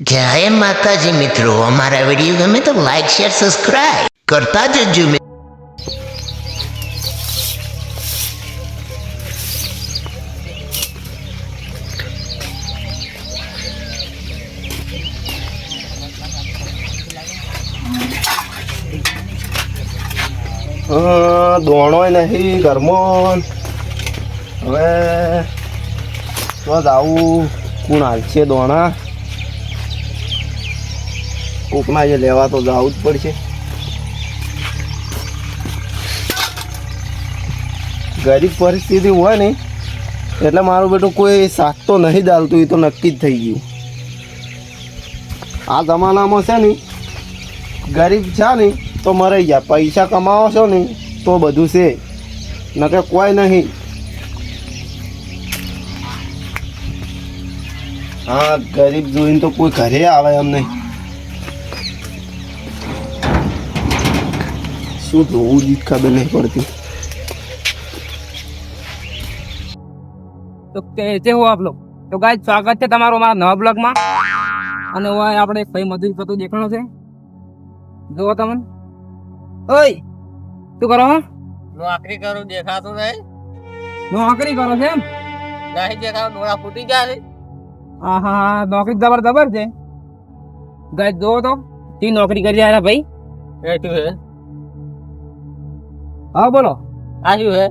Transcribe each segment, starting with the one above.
જય માતાજી મિત્રો, અમારા વીડિયો ગમે તો લાઈક શેર સબસ્ક્રાઇબ કરતા જજો દોણોય નહીં ઘરમાં હવે તો કુણ કોણ હાલશે દોણા? કોકના જે લેવા તો જવું જ પડશે. ગરીબ પરિસ્થિતિ હોય ને, એટલે મારું બેટું કોઈ શાક તો નહીં ચાલતું એ તો નક્કી જ થઈ ગયું. આ જમાનામાં છે ને, ગરીબ છે ને, તો મરાઈ ગયા પૈસા કમાવો છો ને, તો બધું છે. નકે કોઈ નહીં. હા, ગરીબ જોઈને તો કોઈ ઘરે આવે એમ નહીં. શું ધોવું જ ખબર નહીં પડતી. તો જે હો આપ તો ગાય સ્વાગત છે તમારો મારા નવા બ્લોગમાં. અને હવે આપણે એક ભાઈ મજૂરી કરતું દેખાણો છે. જોવો તમને. ઓય! શું કરો નોકરી કરું દેખાતું નહીં. નોકરી કરો છે એમ? નહીં દેખાવ ડોળા ફૂટી ગયા છે. હા હા નોકરી જબર દબર છે. ગાય જોવો તો. તી નોકરી કરી રહ્યા ભાઈ? એટલું હે બોલો. આ શું હે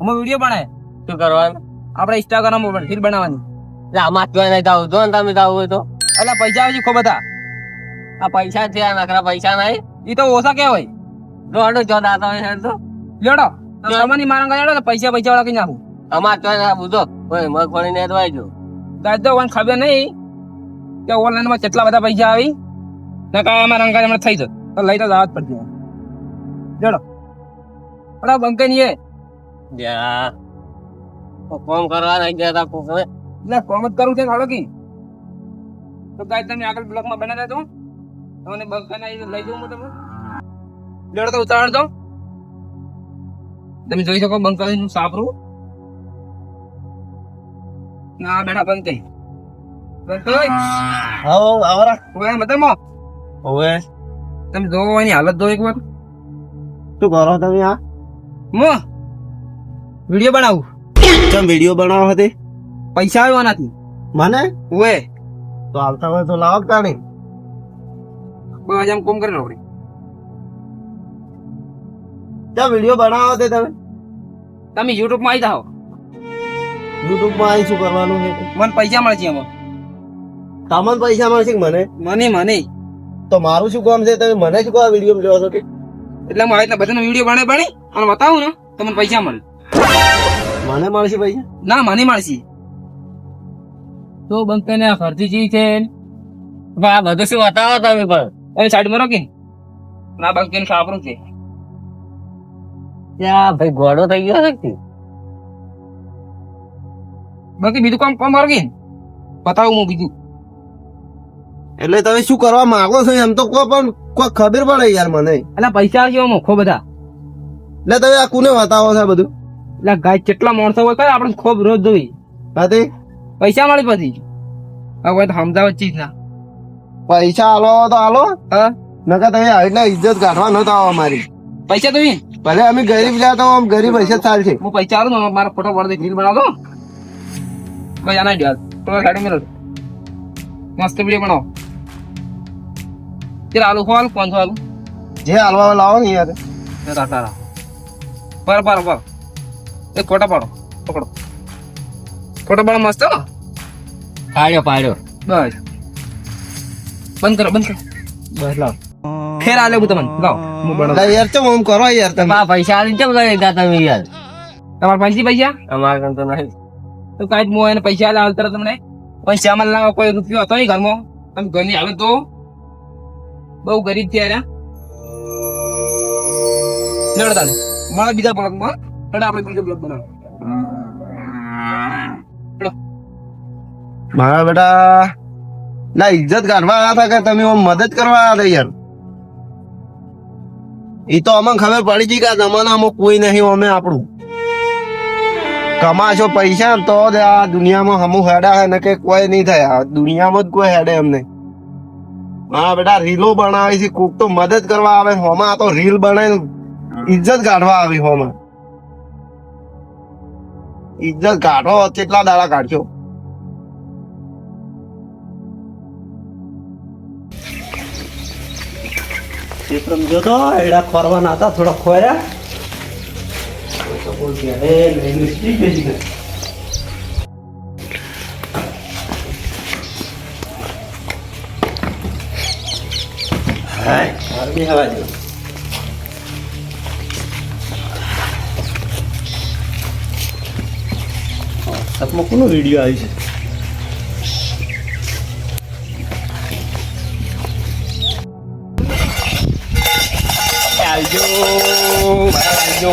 અમે વીડિયો બનાય. શું કરવાનું? આપણે ઇન્સ્ટાગ્રામ ઉપર રીલ બનાવવાની. એટલે આમાં જોઈ નહીં જાવ જો તમે જાવ હોય તો. એટલે પૈસા આવે છે ખૂબ બધા. આ પૈસા છે આ નકરા પૈસા નહીં. એ તો ઓછા કે હોય. દોડો જો દાતા હોય તો. લેડો. તમારી મારા લેડો તો પૈસા પૈસા વાળા કઈ નાખું અમાર તો ના બુધો કોઈ મગફળી ને દવાઈ જો. દાદો તો મને ખબર નહીં કે ઓનલાઈનમાં કેટલા બધા પૈસા આવી. ને કાંઈ અમારા અંગાજ હમણાં થઈ જત તો લઈ તો જવા જ પડશે. જોડો બડા બંકે ની એ જા ફોન કરવા નહીં જતા કોકને એટલે કોમ જ કરું છે હાલો કી. તો ગાય તમે આગળ બ્લોકમાં બનાવી દઉં તમને બંકા ના લઈ જવું હું તમને. લેડો તો ઉતાવળ દો તમે જોઈ શકો બંકનનું સાપરું. ના બેઠા બંકે બંકે હા આવરા ઓય મતલબ હવે. તમે જોવો એની હાલત જો એક વાર. શું કરો તમે આ? મો. વિડિયો બનાવું. કેમ વીડિયો બનાવો હતે? પૈસા આવ્યો નથી મને? ઓએ. તો આવતા હોય તો લાવો કાણી બસ આમ કોમ કરી નોકરી કેમ વીડિયો બનાવો તે તમે? તમે યુટ્યુબમાં આવી જાઓ. યુટ્યુબમાં આવી શું કરવાનું છે મને પૈસા મળશે એમાં તમને પૈસા મળશે મને? મને મને. તો મારું શું કામ છે? તમે મને શું કહો વીડિયો લેવા છો કે? એટલે હું આવી રીતના બધાનો વીડિયો બને બને અને બતાવું ને તમને પૈસા મળે. મને મળશે પૈસા? ના મને મળશે તો બંકે ને ખર્ચી જી છે આ બધું શું બતાવો તમે પણ? એ સાઈડમાં રોકી ના બંકે ને સાપરું છે. ત્યાં ભાઈ ઘોડો થઈ ગયો છે બાકી બીજું કામ કામ કે. બતાવું હું બીજું. એટલે તમે શું કરવા માંગો છો એમ તો કો પણ. કોઈ ખબર પડે યાર મને. એટલે પૈસા આવશે મોખો બધા? એટલે તમે આ કુને બતાવો છો બધું? એટલે ગાય કેટલા માણસો હોય કઈ આપણે ખૂબ રોજ જોઈ હાથી પૈસા મળી પછી? હવે તો સમજાવ ચીજ ના. પૈસા આલો તો આલો. હા? નકર તમે આવી રીતના ઇજ્જત કાઢવા ન આવો અમારી. પૈસા તમે? ભલે અમે ગરીબ લ્યા તો આમ ગરીબ હશે ચાલ છે હું પૈસા આલું ને મારા ફોટો પડે રીલ બનાવ દો કોઈ આના ડ્યાલ તો ગાડી મેળવ મસ્ત વીડિયો બનાવો. તેરા આલુ ખો આલુ પાંચસો આલુ જે હાલવા લાવો ને યાર. તારા તારા પર પર પર એક ફોટા પાડો પકડો ખોટા પાડો મસ્ત હો? પાડ્યો પાડ્યો બસ બંધ કરો બંધ કરો બસ લાવ ફેર આલે હું તમને લાવ હું એટલે યાર ચમ આમ કરો યાર તમે આ પૈસા આલી કેમ લઈ ગયા તમે યાર તમારા પાંચી પૈસા? અમારે કામ તો નહીં. તો કાંઈ મોં એને પૈસા આલે હાલ તરત તમને. પૈસા માં લાવો કોઈ રૂપિયો હતો ઘરમાં? તમે ઘરની આવે તો? બહુ ગરીબ થયા રે. લેવડો તાલે મારા બીજા ભાગમાં લેવડો આપણે બીજો બ્લોક બનાવો. મારા બેટા, ના, ઇજ્જત કાઢવા હતા કે તમે મદદ કરવા હતા યાર? એ તો અમને ખબર પડી ગઈ કે જમાનામાં કોઈ નહીં, અમે આપણું. કમાશો પૈસા તો જ આ દુનિયામાં હમું હેડા હે, ને કે કોઈ નહીં થાય. દુનિયામાં જ કોઈ હેડે અમને. હા બેટા, રીલો બનાવે છે. કોક તો મદદ કરવા આવે. હોમાં આ તો રીલ બનાવીને ઇજ્જત કાઢવા આવી હોમાં. ઇજ્જત કાઢો, કેટલા દાડા કાઢશો? ચિત્રમ જોતો એડા ખોરવાના હતા, થોડા ખોર્યા. તો બોલ કે હે લઈને સ્ટીક બેસી ગઈ હાય આરબી હવા જો સપમાં કોનો વીડિયો આવી છે? આવજો આવજો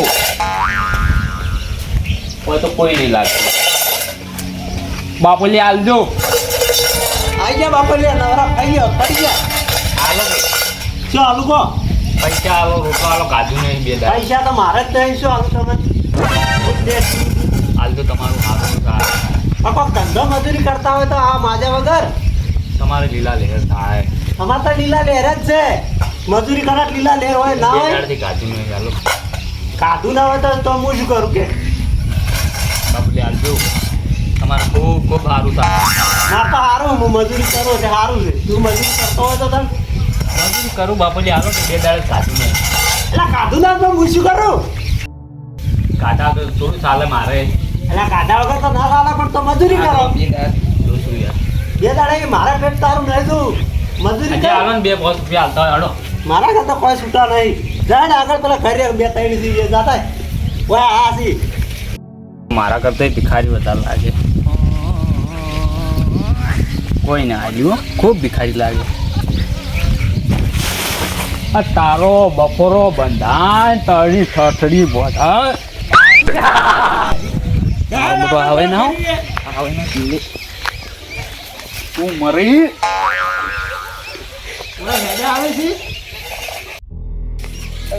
કોઈ તો કોઈ નહીં લાગતું. બાપુલી આલજો આઈ ગયા બાપા લે નવરા આવી ગયા પડી ગયા. આલો શું આલુ કો પૈસા આલો રોટલા આલો કાજુ નહીં બે દાડા. પૈસા તો મારે જ નહીં શું આલુ તમે. આલજો તમારું હારું આ કોક ધંધો મજૂરી કરતા હોય તો આ માજા વગર? તમારે લીલા લહેર થાય. તમારે તો લીલા લહેર જ છે. મજૂરી કરે લીલા લહેર હોય ના હોય? કાજુ નહીં આલો કાજુ ના હોય તો તો હું શું કરું કે? બાપુલી આલજો. તમારે ખૂબ ખૂબ સારું થાય. ના તો સારું હું મજૂરી કરો છે સારું છે. તું મજૂરી કરતો હોય તો તને મજૂરી કરું બાપુજી તો બે દાડે કાજુ નહીં એટલે કાઢું ના તો હું શું કરું? કાઢા તો થોડું ચાલે મારે. એટલે કાઢા વગર તો ના ચાલે પણ તો મજૂરી કરો. બે દાડે મારા પેટ તારું નહીં તું મજૂરી કર. ને બે બોસ રૂપિયા હાલતા હોય હડો મારા કરતા કોઈ છૂટા નહીં. જાય આગળ પેલા ઘરે બે ત્રણ દી જાતા ઓય આ સી મારા કરતા ભિખારી વધારે લાગે. કોઈ ના આવ્યું ખૂબ ભિખારી લાગે. આ તારો બપોરો બંધાય તારી સઠડી આવું આવે ના હો. આવે ના. તું મરી. આવે છે?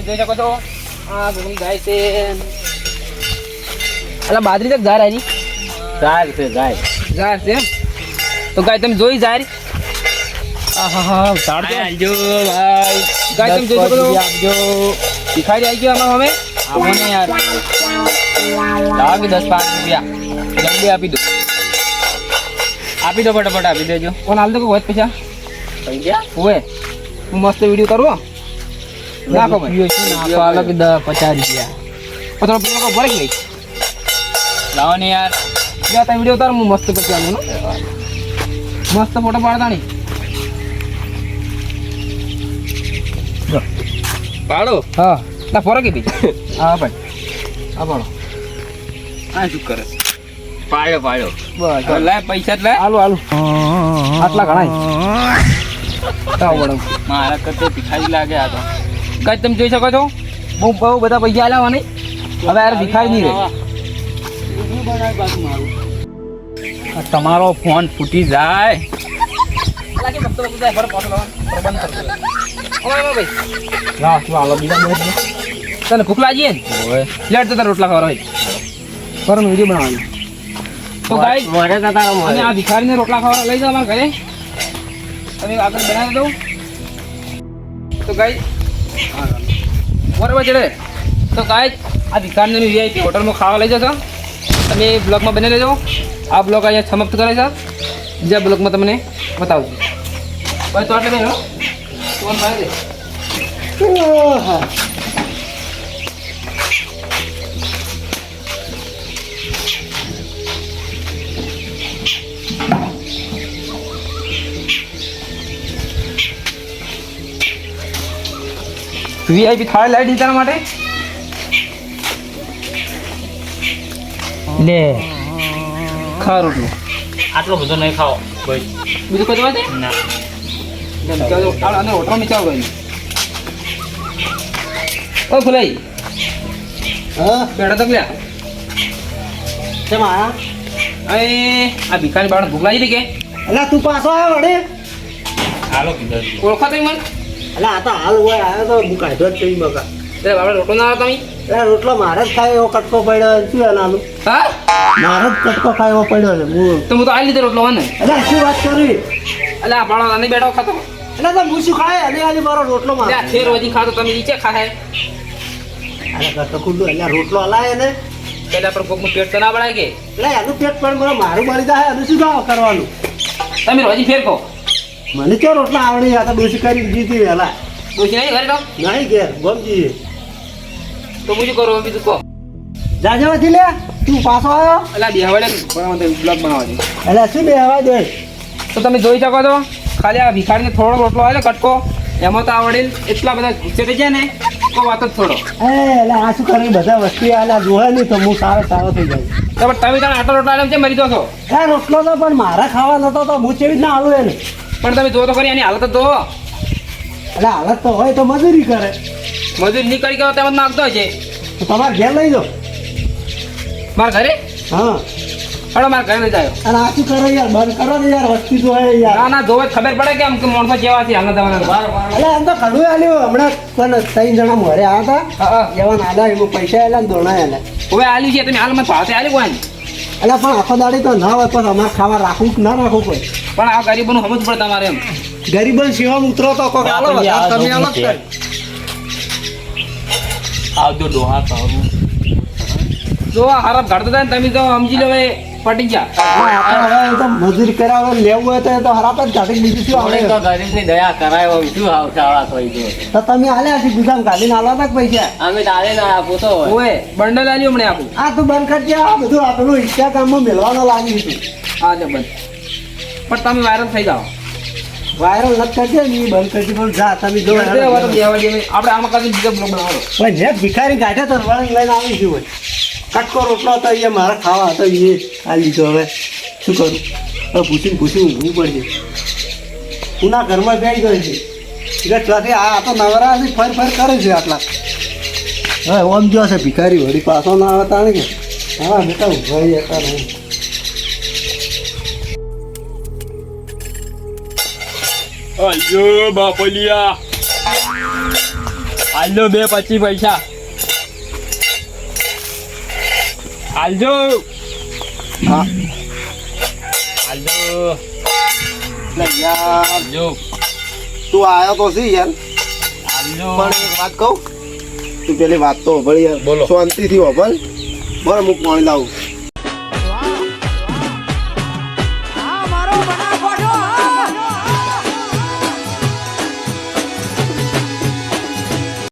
જોઈ શકો છો. આ ઘણી ગાય છે. અલા બાજરી તક ગાય આની ગાય છે ગાય ગાય છે તો ગાય તમે જોઈ જાય આહાહા હા આવજો ભાઈ. ગાય તમે જોઈ શકો છો. આપજો ભિખારી આવી ગયો અમારા હવે. ને યાર. લાવો કે દસ પાંચ રૂપિયા. જલ્દી આપી દો. આપી દો ફટાફટ આપી દેજો. કોણ હાલ દો કે હોય પૈસા. હોય. હું મસ્ત વીડિયો કરું નાખો ભાઈ. નાખો? હાલો દસ પચાસ રૂપિયા. પચાસ રૂપિયા ભરે ગઈ લાવો ને યાર. તમે વીડિયો ઉતાર હું મસ્ત પછી આવું મસ્ત ફોટો પાડતા નહીં. પાડો. હા. ના ફોરો કીધી હા ભાઈ. હા પાડો. આ શું કરે? પાડ્યો પાડ્યો. બસ. લાય પૈસા લાય. હાલો હાલો. આટલા ઘણા મારા કરતા ભિખારી લાગે આ તો. કઈ તમે જોઈ શકો છો? બહુ બહુ બધા પૈસા આલ્યા નહીં હવે યાર ભિખારી નહીં રહે. તમારો ફોન ફૂટી જાય. તને ભૂખ લાગી ને લેટ તો તારા રોટલા ખવડાવે કરો વીડિયો બનાવવાનો. તો ગાઈ અને આ ભિખારીને રોટલા ખાવા લઈ અમારા ઘરે. તમે આગળ બનાવી દઉં. તો ગાઈ બરાબર છે તો ગાઈ આ ભિખારીને વીઆઈપી હોટલમાં ખાવા લઈ જશો તમે બ્લોગમાં બની લેજો આ બ્લોગ અહીંયા સમાપ્ત કરે છે. બીજા બ્લોગમાં તમને બતાવજો ભાઈ તો આટલે મારી વીઆઈપી થાળી લાવી તારા માટે? લે. ખા રોટલું. આટલો બધો નહીં ખાઓ કોઈ બીજું કોઈ દવા દે? ના. અને હોટલ નીચે ગઈ ઓ ફુલાઈ હા બેડા તો લ્યા કેમ આયા અરે આ ભિખારી બાળ ભૂખ લાગી હતી કે અલા તું પાછો આવ્યો વડે હાલો કીધું ઓળખો તમે મને અલા આ તો હાલ હોય આવ્યો તો હું કાઢ્યો જ થઈ બકા એટલે બાબા રોટલો ના તમે એટલે રોટલો મારે જ ખાય એવો કટકો પડ્યો શું એનાનું હા મારે જ કટકો ખાય એવો પડ્યો છે હું તો હું તો આવી લીધો રોટલો હોય ને એટલે શું વાત કરી? અલા આ બાળો આને બેઠો ખાતો. એટલે તો હું શું ખાય અને આલી મારો રોટલો મારે. ત્યાં ફેર વધી ખાતો તમે નીચે ખાય અરે ઘર તો ખુલ્લું એટલે રોટલો હલાય ને પેલા પર કોકનું પેટ તો ના બળાય કે? એટલે એનું પેટ પણ મને મારું મળી જાય એનું શું કામ કરવાનું? તમે રોજી ફેર કહો મને ક્યાં રોટલા આવડી? આ તો ડોસી કરી દીધી વહેલા પૂછી નહીં ઘરે તો? નહીં ઘેર ગમજી તો હું શું કરું? બીજું કહો. જાજવાથી લે. તું પાછો આવ્યો? એટલે બેહવાડે બ્લોગ બનાવવા દે એટલે શું બે હવા દે? તો તમે જોઈ શકો છો. ખાલી આ ભિખારીને થોડો રોટલો આવે કટકો. એમાં તો આવડેલ એટલા બધા ગુસ્સે થઈ જાય ને તો વાત જ થોડો. એટલે આ શું કરે? બધા વસ્તુ આલા જોવે નહીં તો હું સારો સારો થઈ જાય તો પણ તમે તારા આટલો રોટલો આલે છે મરી દો છો? એ રોટલો તો પણ મારા ખાવા નતો તો હું ચેવી ના આલું એને? પણ તમે જો તો કરી એની હાલત તો એટલે હાલત તો હોય તો મજૂરી કરે. મજૂરી નહીં કરી કરો તેમ નાખતો છે. તમારે ઘેર લઈ જાઓ. મારા ઘરે? હા. હડો મારે ઘરે લઈ જાય અને આ શું કરે યાર બંધ કરો ને યાર વસ્તી તો યાર. ના ના જોવે ખબર પડે કે આમ કે માણસો કેવા છે હાલના જમાના એટલે આમ તો ઘણું આલ્યું હમણાં પણ ત્રણ જણા મોરે આવ્યા હતા. એવા નાના એમાં પૈસા આલ્યા ને દોણા આલ્યા હવે આલી છે તમે હાલમાં ભાવતે આલ્યું કોઈ એટલે પણ આખો દાડી તો ના હોય પણ અમારે ખાવા રાખવું કે ના રાખવું કોઈ? પણ આ ગરીબોનું સમજ પડે તમારે એમ. ગરીબન સેવા ઉતરો તો કોક આલો તમે આલો આવજો ડોહા તારું જો આ ઘડતા ઘડતો થાય ને તમે તો સમજી લો હવે. પટી ગયા. હવે તો મજૂરી કરાવે લેવું હોય તો તો હરાપ જ કાઢી બીજું શું આવે તો ગરીબની દયા કરાય હોય શું આવશાળા થઈ ગયો. તો તમે આલ્યા છે ગુદામ કાઢીને આલો તક પૈસા? અમે તારે ના આપો તો ઓએ બંડલ આલ્યું હમણે આપું. આ તું બંધ કરજે આ બધું આપણું ઇન્સ્ટાગ્રામમાં મેળવાનો લાગી હતું. હા છે બંધ. પણ તમે વાયરલ થઈ જાઓ. વાયરલ નથી કરજે ને બંધ કરજે પણ જા તમે જો આપણે હવે તો આમાં કદી બીજો બ્લોગ બનાવો પણ જે ભિખારી કાઢે તો વળંગ લઈને આવી ગયું હોય. કટકો રોટલો હતો એ મારા ખાવા હતો, એ આ લીધો હવે. શું કરું? હવે ભૂસી ભૂસી ઊંઘવું પડશે. ઉના ઘરમાં બેસી ગયો છે. એટલે આ તો નવરા ફર ફર કરે છે આટલા. હવે ઓમ જો છે, ભિખારી વળી પાછો ના આવે તાણે કે? હા, બેટા ઊંઘવા હતા નહીં અયો બાપલિયા. આલજો બે પચી પૈસા. આલજો હા. એટલે યાર. આલજો તું આવ્યો તો સી યાર? હાલજો. પણ એક વાત કહું? તું પેલી વાત તો ભળી યાર. બોલો. શાંતિથી હોભળ. બરાબર હું પાણી લાવું.